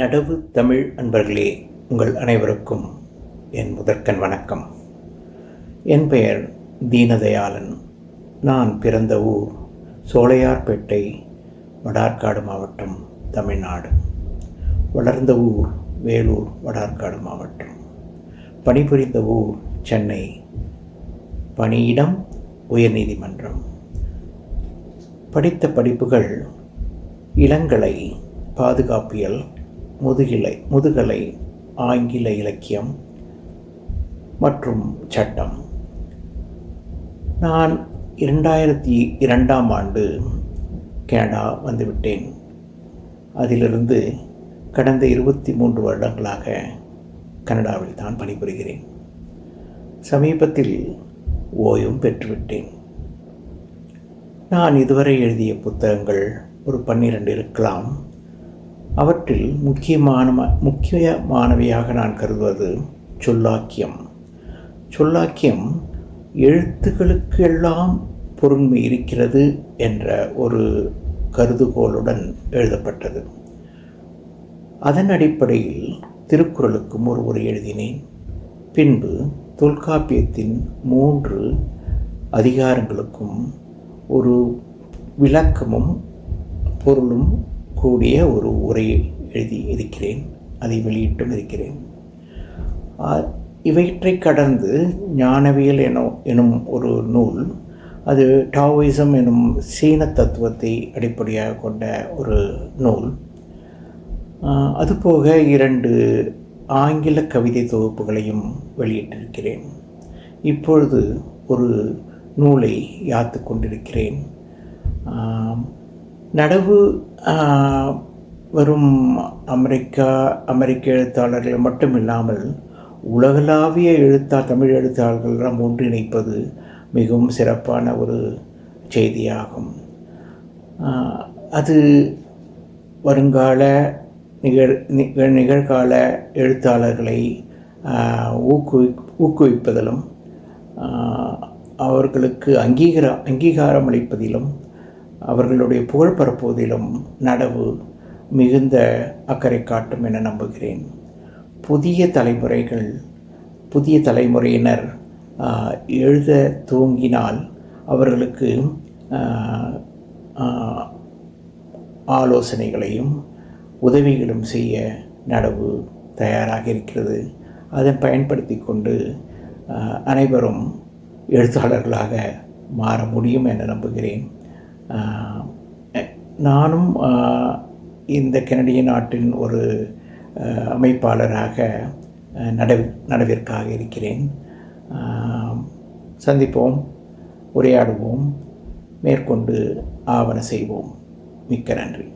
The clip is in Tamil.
நடவு தமிழ் அன்பர்களே உங்கள் அனைவருக்கும் என் முதற்கண் வணக்கம். என் பெயர் தீனதயாளன். நான் பிறந்த ஊர் சோழையார்பேட்டை வடார்காடு மாவட்டம் தமிழ்நாடு. வளர்ந்த ஊர் வேலூர் வடார்காடு மாவட்டம். பணிபுரிந்த ஊர் சென்னை. பணியிடம் உயர்நீதிமன்றம். படித்த படிப்புகள் இளங்கலை பாதுகாப்பியல் முதுகிலை முதுகலை ஆங்கில இலக்கியம் மற்றும் சட்டம். நான் இரண்டாயிரத்தி இரண்டாம் ஆண்டு கனடா வந்துவிட்டேன். அதிலிருந்து கடந்த இருபத்தி மூன்று வருடங்களாக கனடாவில் தான் பணிபுரிகிறேன். சமீபத்தில் ஓய்வும் பெற்றுவிட்டேன். நான் இதுவரை எழுதிய புத்தகங்கள் ஒரு பன்னிரண்டு இருக்கலாம். அவற்றில் முக்கியமான முக்கியமானவையாக நான் கருதுவது சொல்லாக்கியம். சொல்லாக்கியம் எழுத்துக்களுக்கு எல்லாம் பொருண்மை இருக்கிறது என்ற ஒரு கருதுகோளுடன் எழுதப்பட்டது. அதன் அடிப்படையில் திருக்குறளுக்கும் ஒரு உரை எழுதினேன். பின்பு தொல்காப்பியத்தின் மூன்று அதிகாரங்களுக்கும் ஒரு விளக்கமும் பொருளும் கூடிய ஒரு உரையை எழுதி இருக்கிறேன் அதை வெளியிட்டும் இருக்கிறேன். இவற்றை கடந்து ஞானவியல் எனும் எனும் ஒரு நூல் அது டாவோயிசம் எனும் சீன தத்துவத்தை அடிப்படையாக கொண்ட ஒரு நூல். அதுபோக இரண்டு ஆங்கில கவிதை தொகுப்புகளையும் வெளியிட்டிருக்கிறேன். இப்பொழுது ஒரு நூலை யாத்து கொண்டிருக்கிறேன். நடவு வரும் அமெரிக்கா அமெரிக்க எழுத்தாளர்கள் மட்டும் இல்லாமல் உலகளாவிய எழுத்தா தமிழ் எழுத்தாளர்களெல்லாம் ஒன்றிணைப்பது மிகவும் சிறப்பான ஒரு செய்தியாகும். அது வருங்கால நிகழ் நிகழ்கால எழுத்தாளர்களை ஊக்குவி ஊக்குவிப்பதிலும் அவர்களுக்கு அங்கீகார அங்கீகாரம் அளிப்பதிலும் அவர்களுடைய புகழ் பரப்புவதிலும் நடவு மிகுந்த அக்கறை காட்டும் என நம்புகிறேன். புதிய தலைமுறைகள் புதிய தலைமுறையினர் எழுத துவங்கினால் அவர்களுக்கு ஆலோசனைகளையும் உதவிகளும் செய்ய நடவு தயாராக இருக்கிறது. அதை பயன்படுத்தி கொண்டு அனைவரும் எழுத்தாளர்களாக மாற முடியும் என நம்புகிறேன். நானும் இந்த கெனடிய நாட்டின் ஒரு அமைப்பாளராக நட நடவிற்காக இருக்கிறேன். சந்திப்போம் உரையாடுவோம் மேற்கொண்டு ஆவண செய்வோம். மிக்க நன்றி.